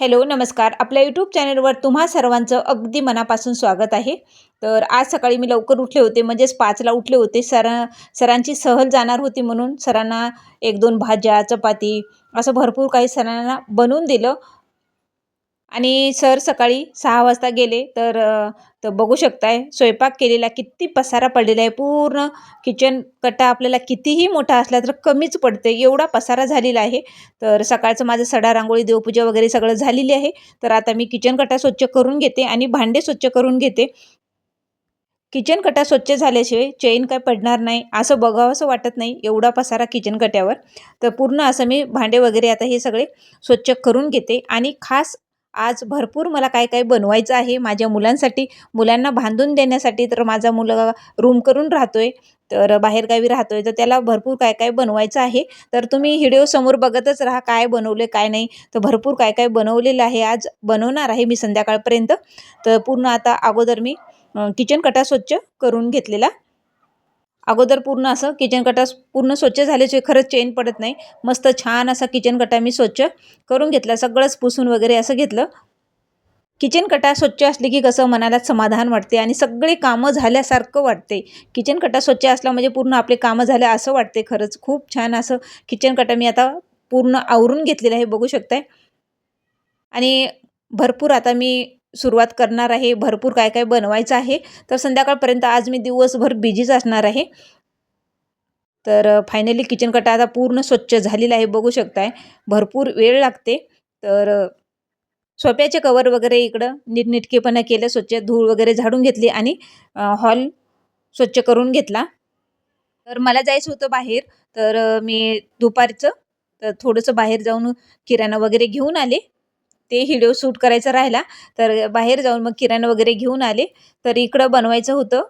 Hello नमस्कार. आपल्या YouTube चॅनलवर तुम्हा सर्वांचं अगदी मनापासून स्वागत आहे. तर आज सकाळी मी लवकर उठले होते म्हणजेच पाचला उठले होते. सर सरांची सहल जाणार होती म्हणून सरांना एक दोन भाज्या चपाती असं भरपूर काही सरांना बनवून दिलं. आणि सर सकाळी सहा वाजता गेले तर तर बघू शकताय स्वयंपाक केलेला किती पसारा पडलेला आहे. पूर्ण किचन कट्टा आपल्याला कितीही मोठा असला तर कमीच पडते एवढा पसारा झालेला आहे. तर सकाळचं माझं सडा रांगोळी देवपूजा वगैरे सगळं झालेली आहे. तर आता मी किचन कट्टा स्वच्छ करून घेते आणि भांडे स्वच्छ करून घेते. किचन कट्टा स्वच्छ झाल्याशिवाय चैन काय पडणार नाही असं बघावंसं वाटत नाही एवढा पसारा किचन कट्यावर तर पूर्ण असं मी भांडे वगैरे आता हे सगळे स्वच्छ करून घेते आणि खास आज भरपूर मला काय काय बनवायचं आहे माझ्या मुलांसाठी मुलांना बांधून देण्यासाठी तर माझा मुलगा रूम करून राहतो आहे तर बाहेरगावी राहतो आहे तर त्याला भरपूर काय काय बनवायचं आहे. तर तुम्ही व्हिडिओ समोर बघतच राहा काय बनवले काय नाही. तर भरपूर काय काय बनवलेलं आहे आज बनवणार आहे मी संध्याकाळपर्यंत. तर पूर्ण आता अगोदर मी किचन कटा स्वच्छ करून घेतलेला. अगोदर पूर्ण असं किचन कटा पूर्ण स्वच्छ झाल्याचे खरंच चेन पडत नाही. मस्त छान असा किचन कटा मी स्वच्छ करून घेतला. सगळंच पुसून वगैरे असं घेतलं. किचन कटा स्वच्छ असली की कसं मनाला समाधान वाटते आणि सगळे कामं झाल्यासारखं वाटते. किचन कटा स्वच्छ असला म्हणजे पूर्ण आपले कामं झाले असं वाटते खरंच. खूप छान असं किचन कटा मी आता पूर्ण आवरून घेतलेलं आहे बघू शकताय. आणि भरपूर आता मी सुरुवात करणार आहे भरपूर काय काय बनवायचं आहे. तर संध्याकाळपर्यंत आज मी दिवसभर बिझीच असणार आहे. तर फायनली किचन कट आता पूर्ण स्वच्छ झालेला आहे बघू शकताय. भरपूर वेळ लागते. तर सोप्याचे कवर वगैरे इकडं नीटनिटकेपणा केलं स्वच्छ धूळ वगैरे झाडून घेतली आणि हॉल स्वच्छ करून घेतला. तर मला जायचं होतं बाहेर. तर मी दुपारचं तर थोडंसं बाहेर जाऊन किराणा वगैरे घेऊन आले. ते व्हिडिओ शूट करायचा राहिला तर बाहेर जाऊन मग किराणा वगैरे घेऊन आले. तर इकडं बनवायचं होतं.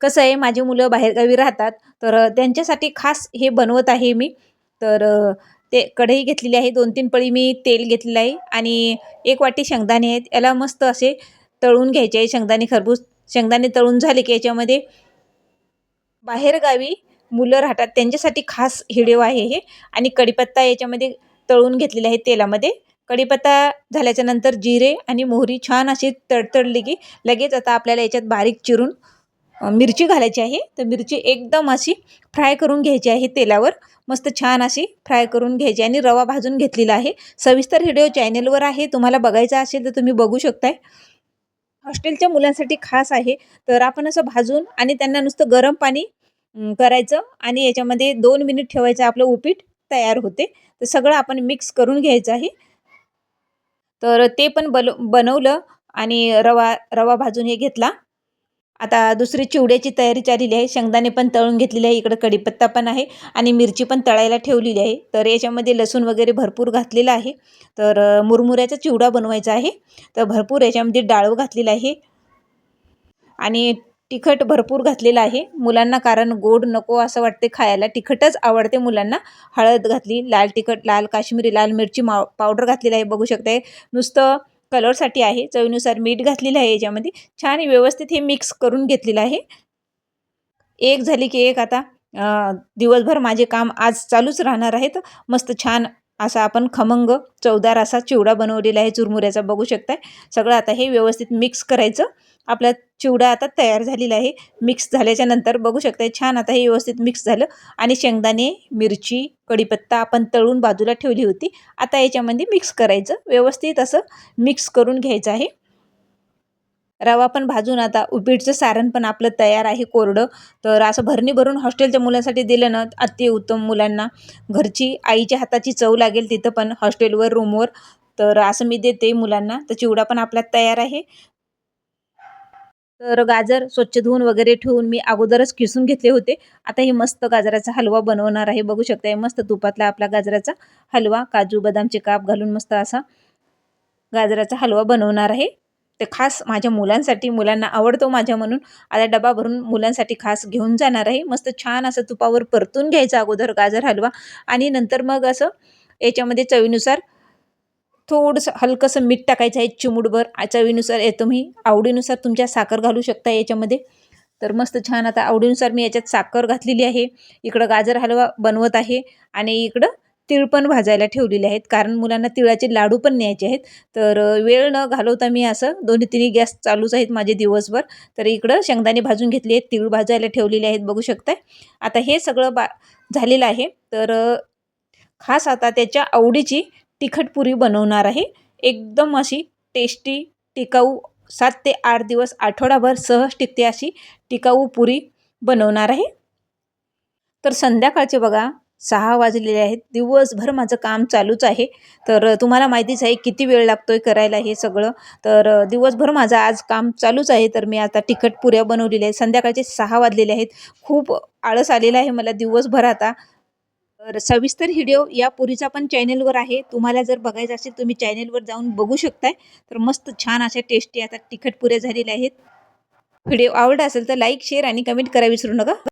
कसं आहे माझी मुलं बाहेरगावी राहतात तर त्यांच्यासाठी खास हे बनवत आहे मी. तर ते कढई घेतलेली आहे दोन तीन पळी मी तेल घेतलेलं आहे आणि एक वाटी शेंगदाणे आहेत. याला मस्त असे तळून घ्यायचे आहे शेंगदाणे खरबूज. शेंगदाणे तळून झाले की याच्यामध्ये बाहेरगावी मुलं राहतात त्यांच्यासाठी खास हिडिओ आहे हे. आणि कढीपत्ता याच्यामध्ये तळून घेतलेले आहे तेलामध्ये. कढीपत्ता झाल्याच्यानंतर जिरे आणि मोहरी छान अशी तडतडली की लगेच आता आपल्याला याच्यात बारीक चिरून मिरची घालायची आहे. तर मिरची एकदम अशी फ्राय करून घ्यायची आहे तेलावर. मस्त छान अशी फ्राय करून घ्यायची आणि रवा भाजून घेतलेला आहे. सविस्तर व्हिडिओ चॅनलवर आहे. तुम्हाला बघायचा असेल तर तुम्ही बघू शकताय. हॉस्टेलच्या मुलांसाठी खास आहे. तर आपण असं भाजून आणि त्यांना नुसतं गरम पाणी करायचं आणि याच्यामध्ये दोन मिनिट ठेवायचं. आपलं उपीट तयार होते. तर सगळं आपण मिक्स करून घ्यायचं आहे. तर ते पण बल बनवलं आणि रवा रवा भाजून हे घेतला. आता दुसरी चिवड्याची तयारी चाललेली आहे. शेंगदाणे पण तळून घेतलेले आहे. इकडं कढीपत्ता पण आहे आणि मिरची पण तळायला ठेवलेली आहे. तर याच्यामध्ये लसूण वगैरे भरपूर घातलेलं आहे. तर मुरमुऱ्याचा चिवडा बनवायचा आहे. तर भरपूर याच्यामध्ये डाळू घातलेला आहे. आणि तिखट भरपूर घातलेलं आहे. मुलांना कारण गोड नको असं वाटते खायला. तिखटच आवडते मुलांना. हळद घातली लाल तिखट लाल काश्मीरी लाल मिरची माव पावडर घातलेली आहे. बघू शकताय. नुसतं कलरसाठी आहे. चवीनुसार मीठ घातलेलं आहे याच्यामध्ये. छान व्यवस्थित हे मिक्स करून घेतलेलं आहे. एक झाली की एक आता दिवसभर माझे काम आज चालूच राहणार आहेत. मस्त छान असा आपण खमंग चवदार असा चिवडा बनवलेला आहे. चुरमुऱ्याचा बघू शकताय. सगळं आता हे व्यवस्थित मिक्स करायचं. आपला चिवडा आता तयार झालेला आहे. मिक्स झाल्याच्यानंतर बघू शकताय. छान आता हे व्यवस्थित मिक्स झालं. आणि शेंगदाणे मिरची कढीपत्ता आपण तळून बाजूला ठेवली होती. आता याच्यामध्ये मिक्स करायचं. व्यवस्थित असं मिक्स करून घ्यायचं आहे. रवा पण भाजून आता उपीटचं सारण पण आपलं तयार आहे कोरडं. तर असं भरणी भरून हॉस्टेलच्या मुलांसाठी दिलं ना अति उत्तम मुलांना. घरची आईच्या हाताची चव लागेल तिथं पण हॉस्टेलवर रूमवर. तर असं मी देते मुलांना. तर चिवडा पण आपला तयार आहे. तर गाजर स्वच्छ धुवून वगैरे ठेवून मी अगोदरच किसून घेतले होते. आता हे मस्त गाजराचा हलवा बनवणार आहे. बघू शकताय मस्त तुपातला आपला गाजराचा हलवा. काजू बदामचे काप घालून मस्त असा गाजराचा हलवा बनवणार आहे. ते खास माझ्या मुलांसाठी मुलांना आवडतो माझ्या म्हणून आता डबा भरून मुलांसाठी खास घेऊन जाणार आहे. मस्त छान असं तुपावर परतून घ्यायचं अगोदर गाजर हलवा आणि नंतर मग असं याच्यामध्ये चवीनुसार थोडंसं हलकंसं मीठ टाकायचं आहे चिमूटभर. आ- चवीनुसार ए तुम्ही आवडीनुसार तुमच्या साखर घालू शकता याच्यामध्ये. तर मस्त छान आता आवडीनुसार मी याच्यात साखर घातलेली आहे. इकडं गाजर हलवा बनवत आहे आणि इकडं तीळ पण भाजायला ठेवलेले आहेत. कारण मुलांना तिळाचे लाडू पण न्यायचे आहेत. तर वेळ न घालवता मी असं दोन्ही तिन्ही गॅस चालूच आहेत माझे दिवसभर. तर इकडं शेंगदाणे भाजून घेतले आहेत. तीळ भाजायला ठेवलेले आहेत. बघू शकताय. आता हे सगळं बा झालेलं आहे. तर खास आता त्याच्या आवडीची तिखट पुरी बनवणार आहे. एकदम अशी टेस्टी टिकाऊ सात ते आठ दिवस आठवडाभर सहज टिकते अशी टिकाऊ पुरी बनवणार आहे. तर संध्याकाळचे बघा सहा वाजलेले आहेत. दिवसभर माझं काम चालूच आहे. तर तुम्हाला माहितीच आहे किती वेळ लागतो आहे करायला हे सगळं. तर दिवसभर माझं आज काम चालूच आहे. तर मी आता तिखट पुऱ्या बनवलेल्या आहेत. संध्याकाळचे सहा वाजलेले आहेत. खूप आळस आलेला आहे मला दिवसभर आता. तर सविस्तर व्हिडिओ या पुरीचा पण चॅनेलवर आहे. तुम्हाला जर बघायचं असेल तुम्ही चॅनेलवर जाऊन बघू शकताय. तर मस्त छान अशा टेस्टी आता तिखट पुऱ्या झालेल्या आहेत. व्हिडिओ आवडला असेल तर लाईक शेअर आणि कमेंट करा विसरू नका.